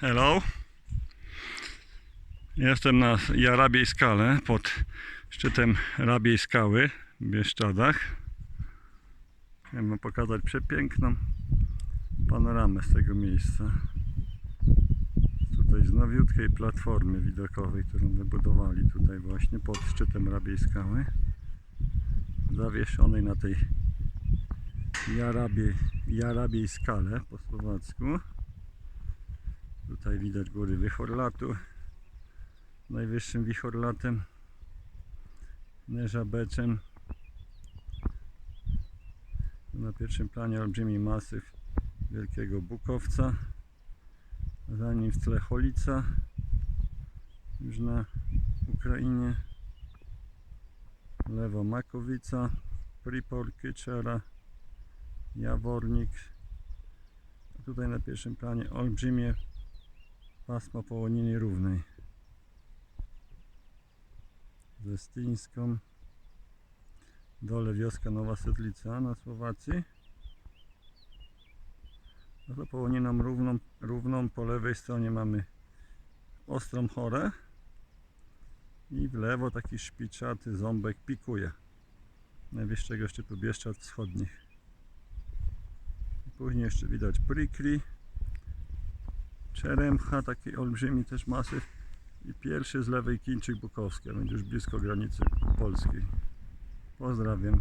Hello. Jestem na Jarabiej Skale pod szczytem Rabiej Skały w Bieszczadach. Chciałem pokazać przepiękną panoramę z tego miejsca. Tutaj z nowiutkiej platformy widokowej, którą wybudowali tutaj właśnie pod szczytem Rabiej Skały. Zawieszonej na tej Jarabiej, Jarabiej Skale po słowacku. Tutaj widać góry Wichorlatu. Najwyższym Wichorlatem. Neżabeczem. Na pierwszym planie olbrzymi masyw Wielkiego Bukowca. Za nim w tle Cholica. Już na Ukrainie. Lewo Makowica. Pripor, Kyczera. Jawornik. Tutaj na pierwszym planie olbrzymie pasmo połoniny równej. Ze Styńską dole wioska Nowa Sedlica na Słowacji. No to połoniną równą, równą po lewej stronie mamy Ostrą Chorę. I w lewo taki szpiczaty ząbek pikuje. Najwyższego szczytu Bieszczad Wschodnich. Później jeszcze widać Prikli Czeremcha, taki olbrzymi też masyw i pierwszy z lewej Kińczyk Bukowski, a będzie już blisko granicy polskiej. Pozdrawiam.